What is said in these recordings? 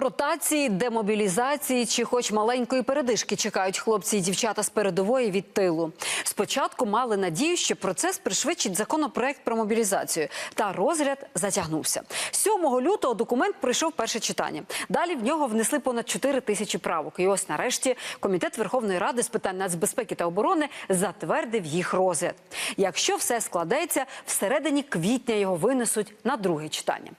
Ротації, демобілізації чи хоч маленької передишки чекають хлопці і дівчата з передової від тилу. Спочатку мали надію, що процес пришвидшить законопроект про мобілізацію. Та розгляд затягнувся. 7 лютого документ пройшов перше читання. Далі в нього внесли понад 4 тисячі правок. І ось нарешті комітет Верховної Ради з питань нацбезпеки та оборони затвердив їх розгляд. Якщо все складеться, всередині квітня його винесуть на друге читання.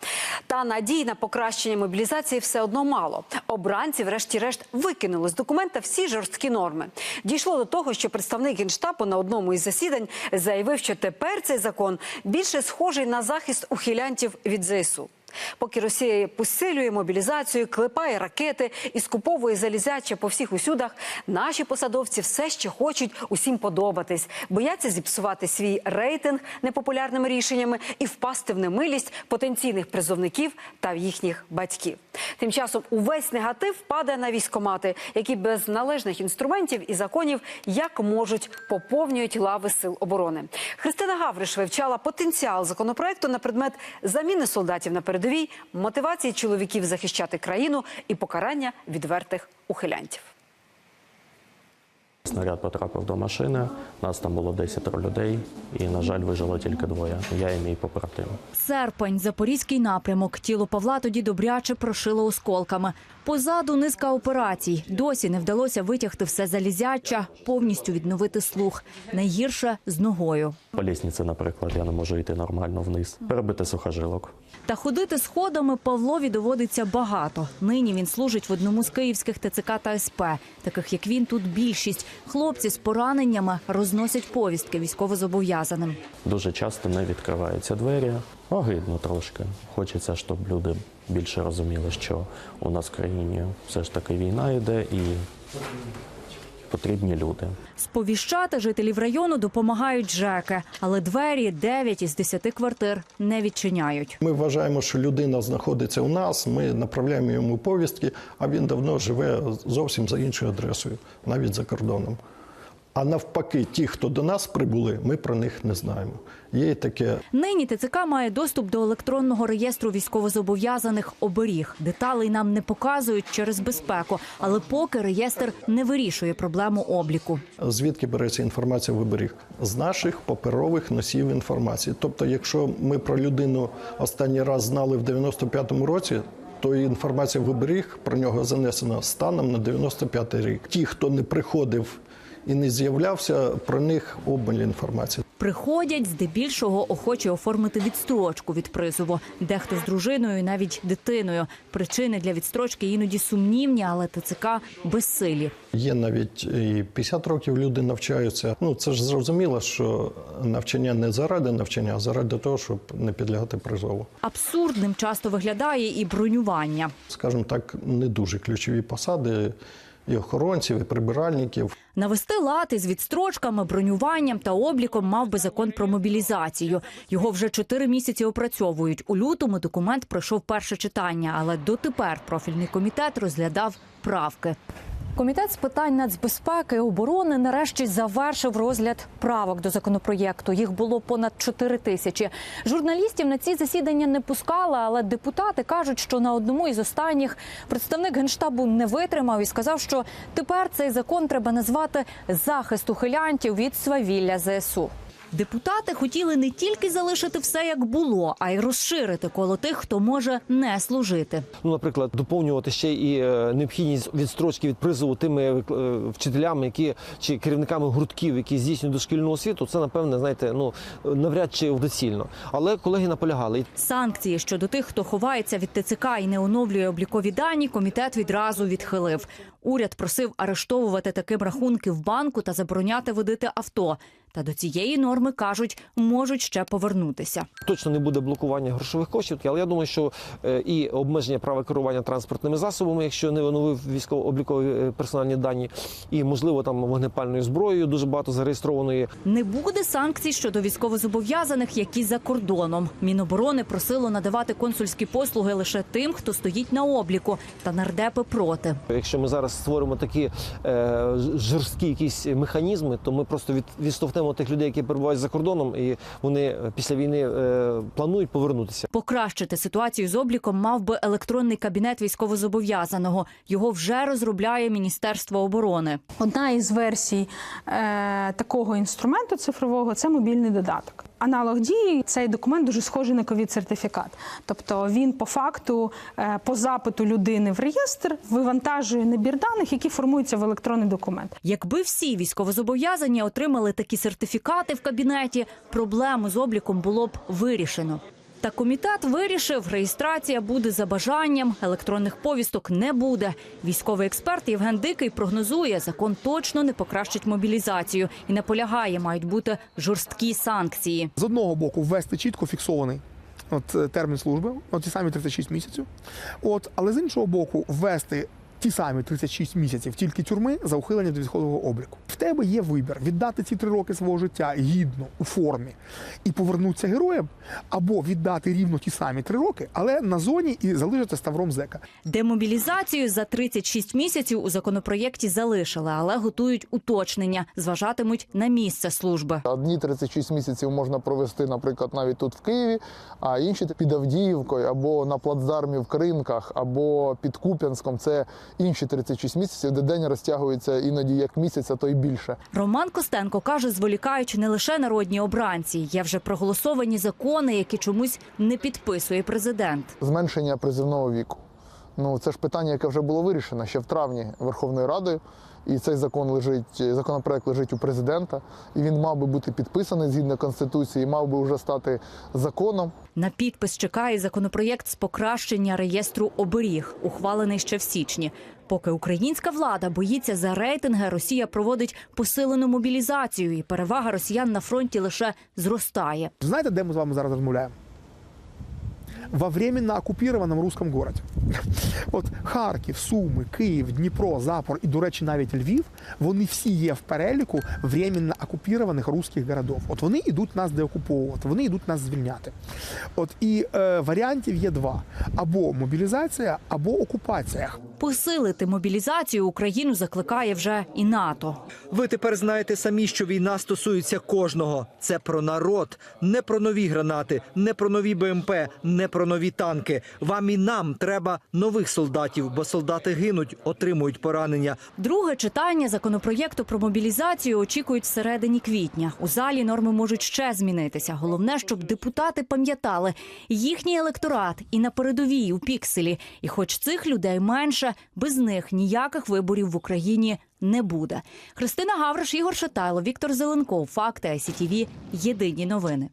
Та надій на покращення мобілізації все одно мало. Обранці, врешті-решт, викинули з документа всі жорсткі норми. Дійшло до того, що представник генштабу на одному із засідань заявив, що тепер цей закон більше схожий на захист ухилянтів від ЗСУ. Поки Росія посилює мобілізацію, клепає ракети і скуповує залізяче по всіх усюдах, наші посадовці все ще хочуть усім подобатись, бояться зіпсувати свій рейтинг непопулярними рішеннями і впасти в немилість потенційних призовників та їхніх батьків. Тим часом увесь негатив падає на військомати, які без належних інструментів і законів як можуть поповнюють лави сил оборони. Христина Гавриш вивчала потенціал законопроекту на предмет заміни солдатів на передовій, мотивації чоловіків захищати країну і покарання відвертих ухилянтів. Снаряд потрапив до машини. Нас там було 10 людей, і, на жаль, вижило тільки двоє. Я і мій побратим. Серпень, запорізький напрямок. Тіло Павла тоді добряче прошило осколками. Позаду низка операцій. Досі не вдалося витягти все залізяча, повністю відновити слух. Найгірше з ногою. По лісниці, наприклад, я не можу йти нормально вниз. Перебити сухожилок. Та ходити сходами Павлові доводиться багато. Нині він служить в одному з київських ТЦК та СП. Таких як він тут більшість. Хлопці з пораненнями розносять повістки військовозобов'язаним. Дуже часто не відкриваються двері. Огидно трошки. Хочеться, щоб люди більше розуміли, що у нас в країні все ж таки війна йде і потрібні люди. Сповіщати жителів району допомагають ЖЕКи, але двері 9 із 10 квартир не відчиняють. Ми вважаємо, що людина знаходиться у нас. Ми направляємо йому повістки, а він давно живе зовсім за іншою адресою, навіть за кордоном. А навпаки, ті, хто до нас прибули, ми про них не знаємо. Є і таке Нині ТЦК має доступ до електронного реєстру військовозобов'язаних оберіг. Деталей нам не показують через безпеку, але поки реєстр не вирішує проблему обліку. звідки береться інформація в виборіг? З наших паперових носів інформації. Тобто, якщо ми про людину останній раз знали в 95-му році. То інформація в виборіг про нього занесена станом на 95-й рік. Ті, хто не приходив і не з'являвся, про них обмаль інформації. Приходять здебільшого охочі оформити відстрочку від призову. Дехто з дружиною, навіть дитиною. Причини для відстрочки іноді сумнівні, але ТЦК безсилі. Є навіть і 50 років люди навчаються. Ну це ж зрозуміло, що навчання не заради навчання, а заради того, щоб не підлягати призову. Абсурдним часто виглядає і бронювання. Скажімо так, не дуже ключові посади і охоронців, і прибиральників. Навести лати з відстрочками, бронюванням та обліком мав би закон про мобілізацію. Його вже чотири місяці опрацьовують. У лютому документ пройшов перше читання, але дотепер профільний комітет розглядав правки. Комітет з питань нацбезпеки і оборони нарешті завершив розгляд правок до законопроєкту. Їх було понад 4 тисячі. Журналістів на ці засідання не пускали, але депутати кажуть, що на одному із останніх представник генштабу не витримав і сказав, що тепер цей закон треба назвати захист ухилянтів від свавілля ЗСУ. Депутати хотіли не тільки залишити все як було, а й розширити коло тих, хто може не служити. Ну, наприклад, доповнювати ще і е, необхідність відстрочки від призову тими е, вчителями, які чи керівниками гуртків, які здійснюють дошкільну освіту, це напевне, знаєте, ну навряд чи доцільно. Але колеги наполягали. Санкції щодо тих, хто ховається від ТЦК і не оновлює облікові дані, комітет відразу відхилив. Уряд просив арештовувати таким рахунки в банку та забороняти водити авто. Та до цієї норми кажуть, можуть ще повернутися. Точно не буде блокування грошових коштів, але я думаю, що е, і обмеження права керування транспортними засобами, якщо не оновив військово-облікові е, персональні дані, і можливо там вогнепальною зброєю дуже багато зареєстрованої. Не буде санкцій щодо військовозобов'язаних, які за кордоном. Міноборони просило надавати консульські послуги лише тим, хто стоїть на обліку, та нардепи проти. Якщо ми зараз створимо такі е, жорсткі якісь механізми, то ми просто від, відштовхнемо багато тих людей, які перебувають за кордоном, і вони е, після війни е, планують повернутися. Покращити ситуацію з обліком мав би електронний кабінет військовозобов'язаного. Його вже розробляє Міністерство оборони. Одна із версій е, такого інструменту цифрового це мобільний додаток. Аналог дії цей документ дуже схожий на ковід-сертифікат. Тобто він по факту е, по запиту людини в реєстр вивантажує набір даних, які формуються в електронний документ. Якби всі військовозобов'язані отримали такі сертифікати в кабінеті, проблему з обліком було б вирішено. Та комітет вирішив, реєстрація буде за бажанням, електронних повісток не буде. Військовий експерт Євген Дикий прогнозує, закон точно не покращить мобілізацію і наполягає, мають бути жорсткі санкції. з одного боку ввести чітко фіксований от, е, термін служби, от ті самі 36 місяців. От, але з іншого боку, ввести ті самі 36 місяців тільки тюрми за ухилення до військового обліку. В тебе є вибір віддати ці три роки свого життя гідно у формі і повернутися героєм, або віддати рівно ті самі три роки, але на зоні і залишити ставром зека. Демобілізацію за 36 місяців у законопроєкті залишили, але готують уточнення, зважатимуть на місце служби. Одні 36 місяців можна провести, наприклад, навіть тут в Києві, а інші під Авдіївкою або на плацдармі в Кринках, або під Куп'янськом. Це інші 36 місяців, де день розтягується іноді як місяць, а то й більше. Роман Костенко каже, зволікають не лише народні обранці, є вже проголосовані закони, які чомусь не підписує президент. Зменшення призивного віку. Ну це ж питання, яке вже було вирішено ще в травні Верховною Радою. І цей закон лежить, законопроект лежить у президента, і він мав би бути підписаний згідно конституції, мав би вже стати законом. На підпис чекає законопроєкт з покращення реєстру оберіг, ухвалений ще в січні. Поки українська влада боїться за рейтинги, Росія проводить посилену мобілізацію, і перевага росіян на фронті лише зростає. Знаєте, де ми з вами зараз розмовляємо? Во временно оккупированном русском городі. От Харків, Суми, Київ, Дніпро, Запор і, до речі, навіть Львів, вони всі є в переліку временно окупованих русських городів. От вони йдуть нас деокуповувати, вони йдуть нас звільняти. От і е, варіантів є два: або мобілізація, або окупація. Посилити мобілізацію Україну закликає вже і НАТО. Ви тепер знаєте самі, що війна стосується кожного. Це про народ, не про нові гранати, не про нові БМП, не про нові танки. Вам і нам треба нових солдатів, бо солдати гинуть, отримують поранення. Друге читання законопроєкту про мобілізацію очікують всередині квітня. У залі норми можуть ще змінитися. Головне, щоб депутати пам'ятали їхній електорат і на передовій у пікселі. І хоч цих людей менше, без них ніяких виборів в Україні не буде. Христина Гавриш, Ігор Шатайло, Віктор Зеленков. Факти ICTV. Єдині новини.